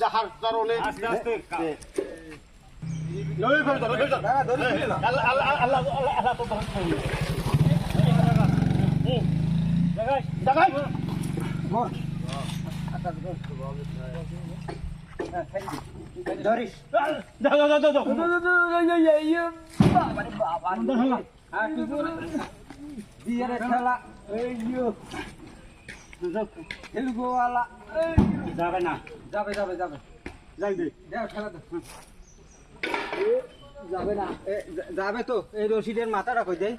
যাহার কারণে আস্তে আস্তে ফেলতো আল্লাহ আল্লাহ আল্লাহ আল্লাহ তো ধরে খাইবে জায়গায় জাগাই ধরিস দাও দাও দাও দাও বিয়ের খেলা এই তেলুগুওয়ালা যাবে যাই তো এই রশিদের মাথাটা কই দেয়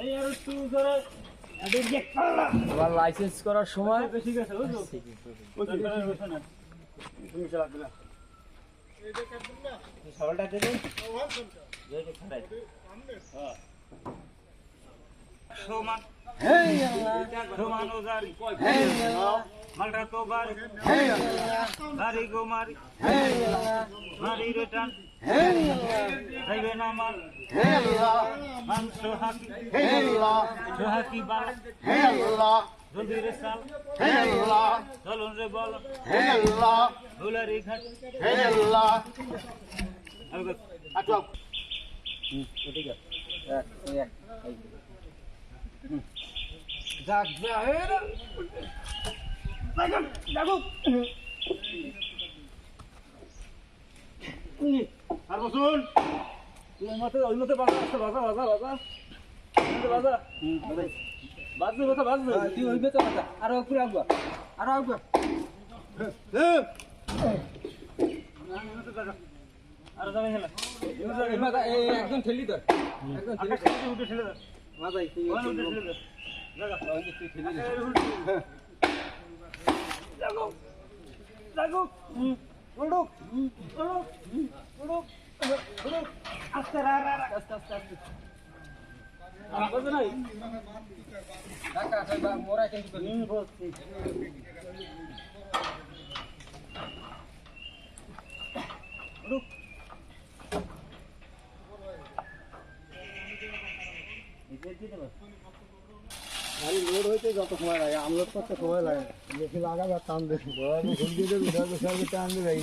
এই আর একটু ধরে এদের যে কাল্লা আবার লাইসেন্স করার সময় খাড়াই হ্যাঁ সমান মালটা তো বাড়ি গাড়ি গো মারি মারি রিটার্ন হেই আল্লাহ না মাল হে আল্লাহ মাংস হাকি হে আল্লাহ সোহাকি বাল জলদি রে সাল চলুন রে বল হে ঘাট হে আল্লাহ আগে আচ্ছা এক এক যাক হে আর বসুন। তুই ওই মতে বাজা আস্তে বাজা বাজা বাজা বাজা বাজবে কথা বাজবে তুই তো কথা আরও উপরে আগবা আরও আগবা আর যাবে মাথা একদম ঠেলি ধর। একদম ঠেলি উঠে মাথায় ঠেলি ধর জাগো জাগো উড়ুক উড়ুক উড়ুক উড়ুক আস্তে রা রা রা আস্তে আস্তে আস্তে আর বাজে নাই ঢাকা খাইবা মোরা কিন্তু যত সময় লাগে আনলোড করতে সময় লাগে। বেশি লাগাবে আর টান দেবে। টান দেবে।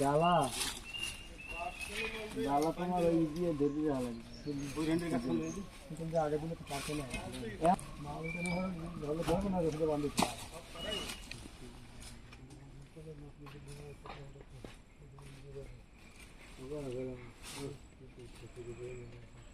ডালা ডালা তোমার ওই দিয়ে ধরে দেওয়া লাগে। আগে দিলে তো পারছে না। মাল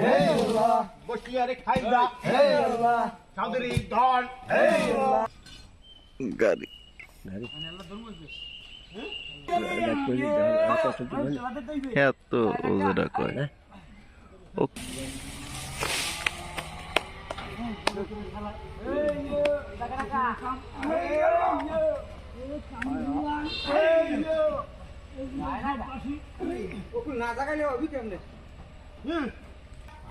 মন বসিয়া রে খাইবা চাঁদরি ধন। গাড়ি। এত ওজোরা কয়। ও না জাগাইলে হবি কেমনে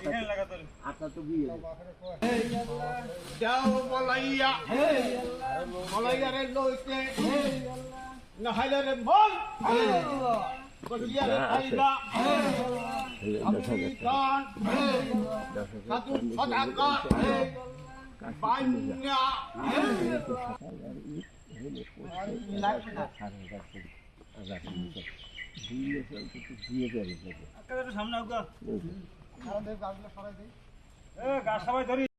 এখানে লাগা তোর যাও বলাইয়া। বলাইয়া রে লইতে। লাহাইলা রে মন। রে সাধু সদাকা সামনে আউগা দিই। গাছ সবাই ধরি।